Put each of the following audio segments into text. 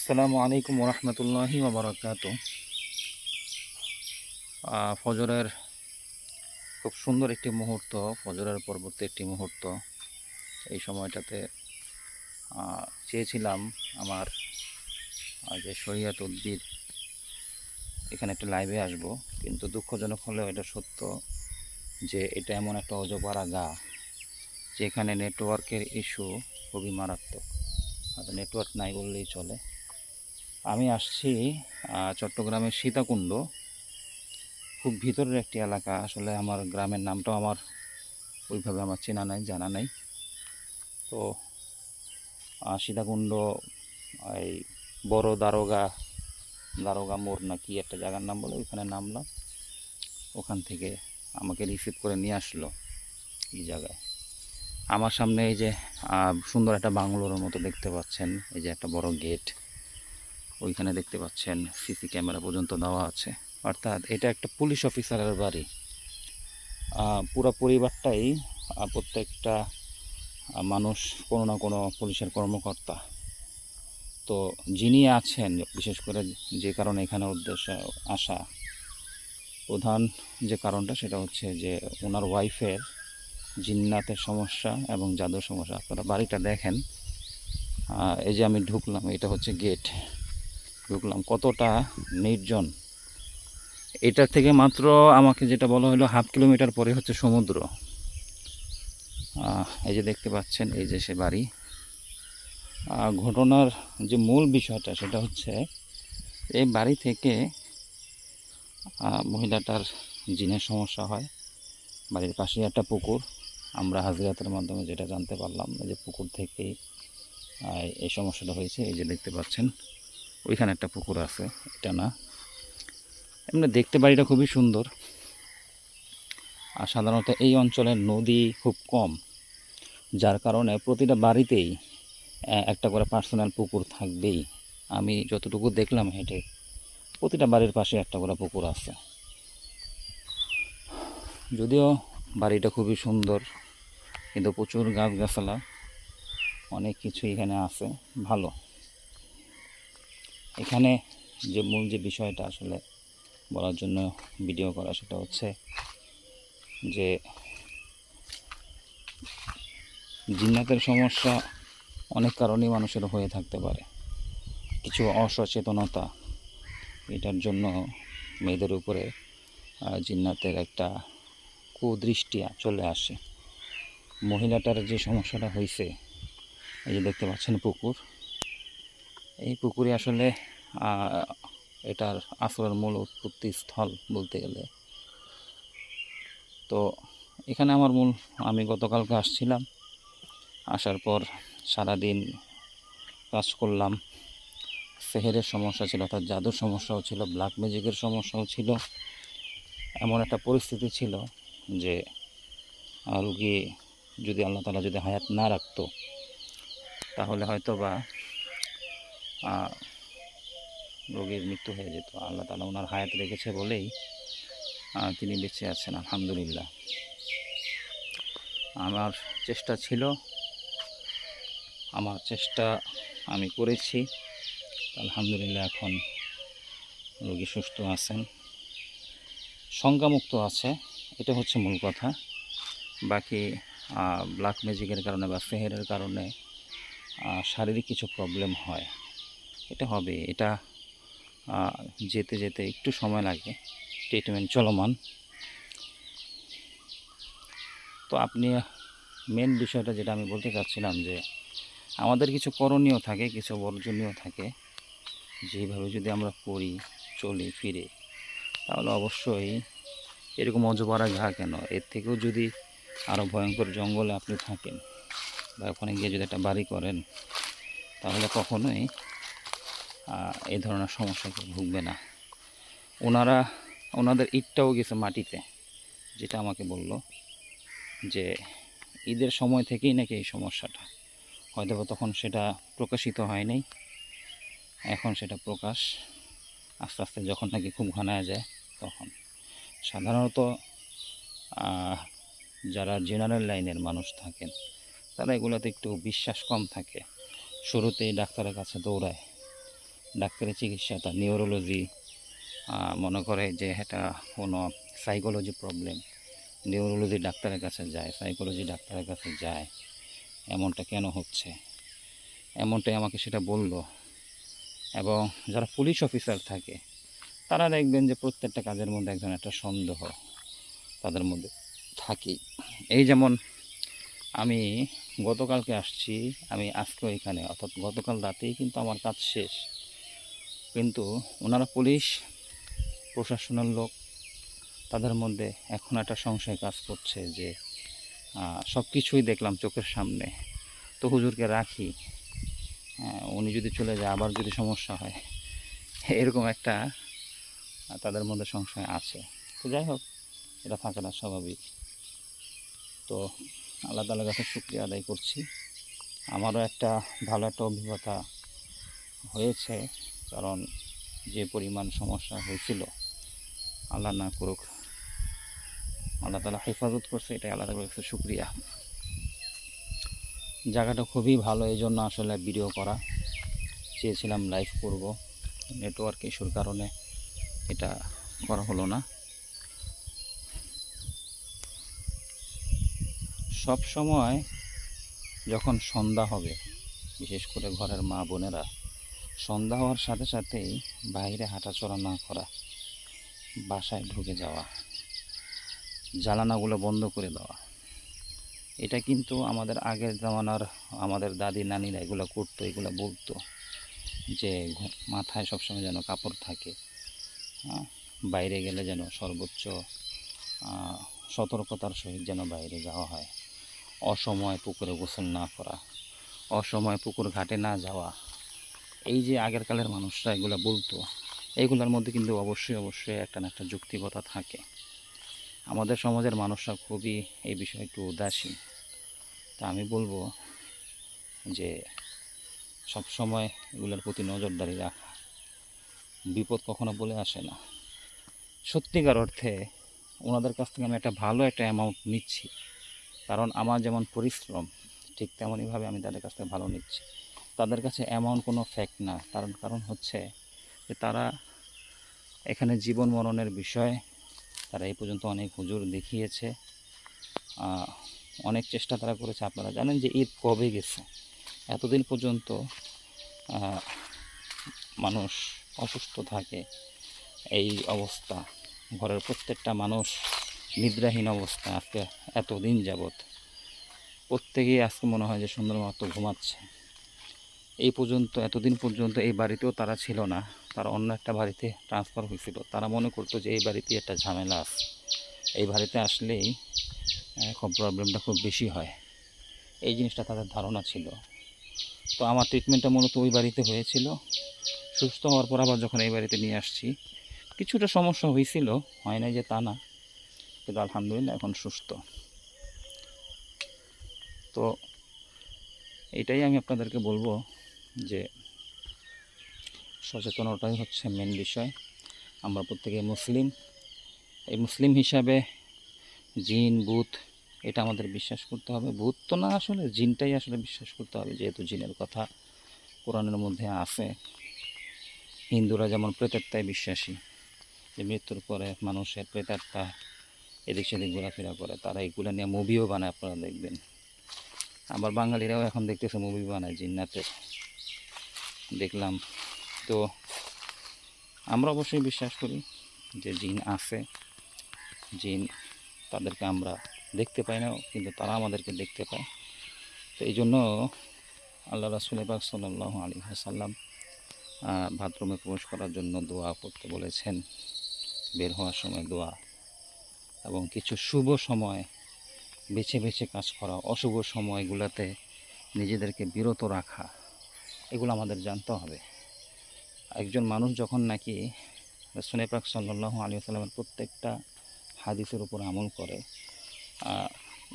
আসসালামু আলাইকুম রহমতুল্লাহি বাবরকাত ফজরের খুব সুন্দর একটি মুহূর্ত, ফজরের পরবর্তী একটি মুহূর্ত। এই সময়টাতে চেয়েছিলাম আমার যে শরিয়াত উদ্ভিদ, এখানে একটা লাইভে আসব। কিন্তু দুঃখজনক হলেও এটা সত্য যে এটা এমন একটা অজপাড়া গা, যেখানে নেটওয়ার্কের ইস্যু খুবই মারাত্মক। নেটওয়ার্ক নাই বললেই চলে। আমি আসছি চট্টগ্রামের সীতাকুণ্ড। খুব ভিতরের একটি এলাকা, আসলে আমার গ্রামের নামটাও আমার ওইভাবে আমার চেনা নাই, জানা নাই। তো সীতাকুণ্ড, এই বড় দারোগা দারোগা মোড় না কি একটা জায়গার নাম বলে, ওইখানে নামলাম। ওখান থেকে আমাকে রিসিভ করে নিয়ে আসলো এই জায়গায়। আমার সামনে এই যে সুন্দর একটা বাংলোর মতো দেখতে পাচ্ছেন, এই যে একটা বড় গেট ওইখানে দেখতে পাচ্ছেন, সিসি ক্যামেরা পর্যন্ত দেওয়া আছে। অর্থাৎ এটা একটা পুলিশ অফিসারের বাড়ি। পুরো পরিবারটাই প্রত্যেকটা মানুষ কোনো না কোনো পুলিশের কর্মকর্তা। তো যিনি আছেন, বিশেষ করে যে কারণে এখানে উদ্দেশ্যে আসা, প্রধান যে কারণটা সেটা হচ্ছে যে ওনার ওয়াইফের জিন্নাতের সমস্যা এবং জাদুর সমস্যা। আপনারা বাড়িটা দেখেন। এই যে আমি ঢুকলাম, এটা হচ্ছে গেট। ঢুকলাম, কতটা নির্জন। এটার থেকে মাত্র আমাকে যেটা বলা হলো হাফ কিলোমিটার পরে হচ্ছে সমুদ্র। এই যে দেখতে পাচ্ছেন, এই যে সে বাড়ি। ঘটনার যে মূল বিষয়টা সেটা হচ্ছে, এই বাড়ি থেকে মহিলাটার জিনের সমস্যা হয়। বাড়ির পাশে একটা পুকুর। আমরা হাজিরাতের মাধ্যমে যেটা জানতে পারলাম যে পুকুর থেকেই এই সমস্যাটা হয়েছে। এই যে দেখতে পাচ্ছেন ওইখানে একটা পুকুর আছে, এটা না। এমনি দেখতে বাড়িটা খুবই সুন্দর। আর সাধারণত এই অঞ্চলের নদী খুব কম, যার কারণে প্রতিটা বাড়িতেই একটা করে পার্সোনাল পুকুর থাকবেই। আমি যতটুকু দেখলাম হেঁটে, প্রতিটা বাড়ির পাশে একটা করে পুকুর আছে। যদিও বাড়িটা খুবই সুন্দর, কিন্তু প্রচুর গাছগাছালা, অনেক কিছু এখানে আছে, ভালো। এখানে যে মূল যে বিষয়টা আসলে বলার জন্য ভিডিও করা সেটা হচ্ছে যে জিন্নাতের সমস্যা অনেক কারণেই মানুষের হয়ে থাকতে পারে। কিছু অসচেতনতা, এটার জন্য মেয়েদের উপরে জিন্নাতের একটা কুদৃষ্টি চলে আসে। মহিলাটার যে সমস্যাটা হয়েছে এই যে দেখতে পাচ্ছেন পুকুর এই পুকুরে আসলে এটার আসলের মূল উৎপত্তি স্থল বলতে গেলে। তো এখানে আমার মূল, আমি গতকালকে আসছিলাম। আসার পর সারাদিন কাজ করলাম। সেহেরের সমস্যা ছিল, অর্থাৎ জাদুর সমস্যাও ছিল ব্ল্যাক ম্যাজিকের সমস্যাও ছিল। এমন একটা পরিস্থিতি ছিল যে রুগী যদি আল্লাহ তালা যদি হায়াত না রাখতো, তাহলে হয়তো বা রোগীর মৃত্যু হয়ে যেত। আল্লাহ তালা ওনার হায়াত রেখেছে বলেই তিনি বেঁচে আছেন, আলহামদুলিল্লাহ। আমার চেষ্টা ছিল, আমার চেষ্টা আমি করেছি। আলহামদুলিল্লাহ এখন রোগী সুস্থ আছেন। সংজ্ঞামুক্ত আছে, এটা হচ্ছে মূল কথা। বাকি ব্ল্যাক ম্যাজিকের কারণে বা সেহেরের কারণে শারীরিক কিছু প্রবলেম হয়। এটা হবে, এটা যেতে যেতে একটু সময় লাগে ট্রিটমেন্ট চলমান। তো আপনি মেন বিষয়টা যেটা আমি বলতে চাচ্ছিলাম যে, আমাদের কিছু করণীয় থাকে, কিছু বর্জনীয় থাকে। যেভাবে যদি আমরা করি, চলি, ফিরে, তাহলে অবশ্যই এরকম অজপাড়া ঘা কেন? এর থেকেও যদি আরও ভয়ঙ্কর জঙ্গলে আপনি থাকেন, বা ওখানে গিয়ে যদি একটা বাড়ি করেন, তাহলে কখনোই এই ধরনের সমস্যাকে ভুগবে না। ওনারা, ওনাদের ইটটাও গেছে মাটিতে, যেটা আমাকে বলল যে ঈদের সময় থেকেই নাকি এই সমস্যাটা। হয়তো তখন সেটা প্রকাশিত হয়নি এখন সেটা প্রকাশ, আস্তে আস্তে যখন নাকি খুব ঘনায় যায় তখন। সাধারণত যারা জেনারেল লাইনের মানুষ থাকেন, তারা এগুলোতে একটু বিশ্বাস কম থাকে। শুরুতেই ডাক্তারের কাছে দৌড়ায়। ডাক্তারি চিকিৎসা তার নিউরোলজি মনে করে যে এটা কোনো সাইকোলজি প্রবলেম নিউরোলজি ডাক্তারের কাছে যায় সাইকোলজি ডাক্তারের কাছে যায়, এমনটা কেন হচ্ছে? এমনটাই আমাকে সেটা বলল। এবং যারা পুলিশ অফিসার থাকে, তারা দেখবেন যে প্রত্যেকটা কাজের মধ্যে একজন একটা সন্দেহ তাদের মধ্যে থাকেই। এই যেমন আমি গতকালকে আসছি, আমি আজকেও এখানে, অর্থাৎ গতকাল রাতেই কিন্তু আমার কাজ শেষ। কিন্তু ওনারা পুলিশ, প্রশাসনের লোক, তাদের মধ্যে এখন একটা সংশয় কাজ করছে যে সব কিছুই দেখলাম চোখের সামনে। তো হুজুরকে রাখি। উনি যদি চলে যায়, আবার যদি সমস্যা হয়, এরকম একটা তাদের মধ্যে সংশয় আছে। তো যাই হোক, এটা থাকাটা স্বাভাবিক। তো আল্লাহ তালার কাছে শুক্রিয়া আদায় করছি। আমারও একটা ভালো একটা অভিজ্ঞতা হয়েছে। কারণ যে পরিমাণ সমস্যা হয়েছিল, আল্লাহ না করুক, আল্লাহ তালা হেফাজত করছে, এটাই আল্লাহ তালার কাছে শুক্রিয়া। জায়গাটা খুবই ভালো এই জন্য আসলে ভিডিও করা। চেয়েছিলাম লাইভ করব নেটওয়ার্ক ইস্যুর কারণে এটা করা হলো না। সব সময় যখন সন্ধ্যা হবে, বিশেষ করে ঘরের মা বোনেরা সন্ধ্যা হওয়ার সাথে সাথেই বাইরে হাঁটাচলা না করা, বাসায় ঢুকে যাওয়া জ্বালানাগুলো বন্ধ করে দেওয়া। এটা কিন্তু আমাদের আগের জামানার আমাদের দাদি, নানিরা এগুলো করতো, এগুলো বলতো যে মাথায় সবসময় যেন কাপড় থাকে হ্যাঁ? বাইরে গেলে যেন সর্বোচ্চ সতর্কতার সহিত যেন বাইরে যাওয়া হয়। অসময় পুকুরে গোসল না করা, অসময় পুকুর ঘাটে না যাওয়া এই যে আগের কালের মানুষরা এগুলো বলতো এইগুলোর মধ্যে কিন্তু অবশ্যই অবশ্যই একটা না একটা যুক্তিকতা থাকে। আমাদের সমাজের মানুষরা খুবই এই বিষয়ে একটু উদাসীন। তা আমি বলব যে সব সময় এগুলোর প্রতি নজরদারি রাখা। বিপদ কখনো বলে আসে না। সত্যিকার অর্থে ওনাদের কাছ থেকে আমি একটা ভালো একটা অ্যামাউন্ট নিচ্ছি। কারণ আমার যেমন পরিশ্রম, ঠিক তেমনইভাবে আমি তাদের কাছ থেকে ভালো নিচ্ছি। তাদের কাছে অ্যামাউন্ট কোনো ফ্যাক্ট না। কারণ কারণ হচ্ছে যে তারা এখানে জীবন মরণের বিষয়, তারা এই পর্যন্ত অনেক হুজুর দেখিয়েছে। অনেক চেষ্টা তারা করেছে। আপনারা জানেন যে ঈদ কবে গেছে? এতদিন পর্যন্ত মানুষ অসুস্থ থাকে। এই অবস্থা, ঘরের প্রত্যেকটা মানুষ নিদ্রাহীন অবস্থা আজকে এতদিন যাবৎ। প্রত্যেকেই আজকে মনে হয় যে সুন্দর মতো ঘুমাচ্ছে। এই পর্যন্ত, এতদিন পর্যন্ত এই বাড়িতেও তারা ছিল না। তারা অন্য একটা বাড়িতে ট্রান্সফার হয়েছিল। তারা মনে করতো যে এই বাড়িতে একটা ঝামেলা আছে। এই বাড়িতে আসলেই খুব প্রবলেমটা খুব বেশি হয়। এই জিনিসটা তাদের ধারণা ছিল। তো আমার ট্রিটমেন্টটা মূলত ওই বাড়িতে হয়েছিল। সুস্থ হওয়ার পর আবার যখন এই বাড়িতে নিয়ে আসছি, কিছুটা সমস্যা হয়েছিল। হয় নাই যে তা না। কিন্তু আলহামদুলিল্লাহ এখন সুস্থ। তো এটাই আমি আপনাদেরকে বলব। যে সচেতনতাই হচ্ছে মেন বিষয়। আমরা প্রত্যেকে মুসলিম। এই মুসলিম হিসাবে জিন বুথ এটা আমাদের বিশ্বাস করতে হবে। ভূত তো না আসলে, জিনটাই আসলে বিশ্বাস করতে হবে, যেহেতু জিনের কথা কোরআনের মধ্যে আছে। হিন্দুরা যেমন প্রেতাত্মায় বিশ্বাসী। যে মৃত্যুর পরে মানুষের প্রেতাত্মা এদিক সেদিক ঘোরাফেরা করে, তারা এগুলো নিয়ে মুভিও বানায়, আপনারা দেখবেন। আবার বাঙালিরাও এখন দেখতেছে মুভি বানায়, জিন্নাতের। দেখলাম। তো আমরা অবশ্যই বিশ্বাস করি যে জিন আছে। জিন তাদেরকে আমরা দেখতে পাই না, কিন্তু তারা আমাদেরকে দেখতে পায়। তো এই জন্য আল্লাহ রাসুল পাক সাল্লাহ আলী সাল্লাম বাথরুমে প্রবেশ করার জন্য দোয়া করতে বলেছেন। বের হওয়ার সময় দোয়া। এবং কিছু শুভ সময়, বেছে বেছে কাজ করা অশুভ সময়গুলোতে নিজেদেরকে বিরত রাখা। এগুলো আমাদের জানতে হবে। একজন মানুষ যখন নাকি রসুল পাক সাল্লাহ আলী সাল্লামের প্রত্যেকটা হাদিসের উপর আমল করে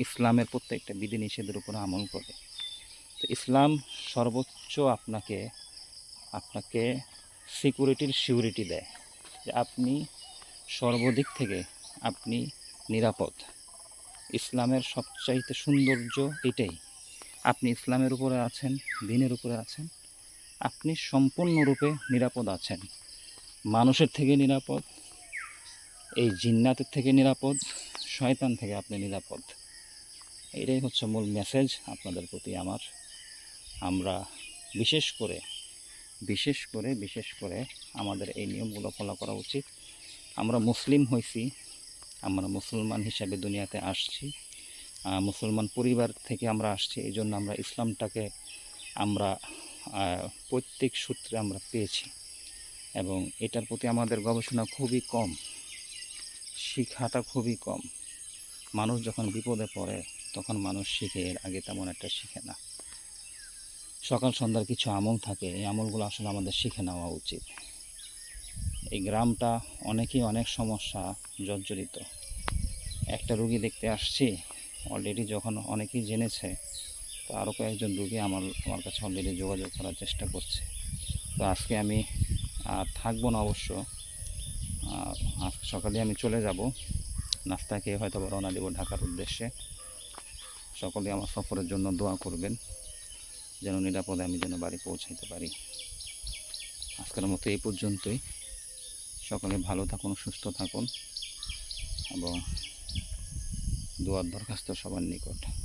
ইসলামের প্রত্যেকটা বিধিনিষেধের উপর আমল করে, তো ইসলাম সর্বোচ্চ আপনাকে আপনাকে সিকিউরিটির সিউরিটি দেয় যে আপনি সর্বদিক থেকে আপনি নিরাপদ। ইসলামের সবচাইতে সৌন্দর্য এটাই। আপনি ইসলামের উপরে আছেন, দিনের উপরে আছেন আপনি সম্পূর্ণরূপে নিরাপদ আছেন। মানুষের থেকে নিরাপদ, এই জিন্নাতের থেকে নিরাপদ, শয়তান থেকে আপনি নিরাপদ। এটাই হচ্ছে মূল মেসেজ আপনাদের প্রতি আমার। আমরা বিশেষ করে বিশেষ করে বিশেষ করে আমাদের এই নিয়মগুলো ফলো করা উচিত। আমরা মুসলিম হয়েছি, আমরা মুসলমান হিসাবে দুনিয়াতে আসছি মুসলমান পরিবার থেকে আমরা আসছি, এই জন্য আমরা ইসলামটাকে আমরা প্রত্যেক সূত্রে আমরা পেয়েছি। এবং এটার প্রতি আমাদের গবেষণা খুবই কম, শিক্ষাটা খুবই কম। মানুষ যখন বিপদে পড়ে, তখন মানুষ শিখে, এর আগে তেমন একটা শিখে না। সকাল সন্ধ্যার কিছু আমল থাকে, এই আমলগুলো আসলে আমাদের শিখে নেওয়া উচিত। এই গ্রামটা অনেকেই অনেক সমস্যা জর্জরিত। একটা রুগী দেখতে আসছি অলরেডি যখন অনেকেই জেনেছে তো আরও কয়েকজন রুগী আমার আমার কাছে অলরেডি যোগাযোগ করার চেষ্টা করছে। তো আজকে আমি, আর থাকব না অবশ্য। আজকে সকালে আমি চলে যাব। নাস্তা খেয়ে হয়তো রওনা দেবো ঢাকার উদ্দেশ্যে। সকলে আমার সফরের জন্য দোয়া করবেন, যেন নিরাপদে আমি যেন বাড়ি পৌঁছাইতে পারি। আজকের মতো এই পর্যন্তই। সকলে ভালো থাকুন, সুস্থ থাকুন। এবং দোয়ার দরখাস্ত সবার নিকট।